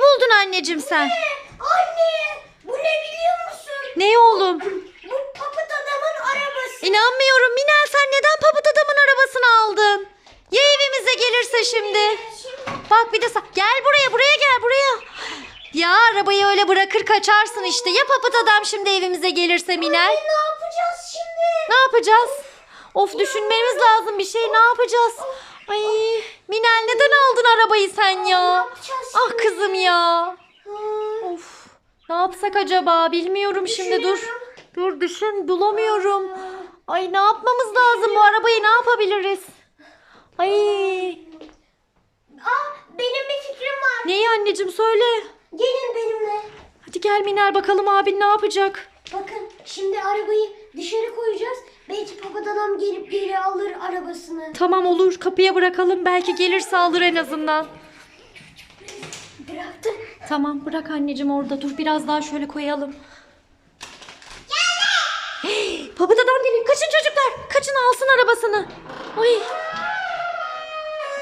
buldun anneciğim sen? Anne bu ne biliyor musun? Ne oğlum? Bu papıt adamın arabası. İnanmıyorum Minel sen neden papıt adamın arabasını aldın? Ya evimize gelirse şimdi? Bak bir de sa- gel buraya buraya gel buraya. Ya arabayı öyle bırakır kaçarsın işte. Ya papıt adam şimdi evimize gelirse Minel? Ne yapacağız şimdi? Ne yapacağız? Of düşünmemiz lazım bir şey. Ne yapacağız? Ay Minel neden aldın arabayı sen ya? Ah kızım ya. Of. Ne yapsak acaba? Bilmiyorum şimdi dur. Dur düşün bulamıyorum. Ay ne yapmamız lazım bu arabayı ne yapabiliriz? Ay Aa, benim bir fikrim var. neyi anneciğim söyle. Gelin benimle. Hadi gel Minel bakalım abin ne yapacak? Bakın şimdi arabayı dışarı koyacağız. Belki papıt geri alır arabasını. Tamam olur kapıya bırakalım belki gelirse alır en azından. Bıraktı. Tamam bırak anneciğim orada dur biraz daha şöyle koyalım.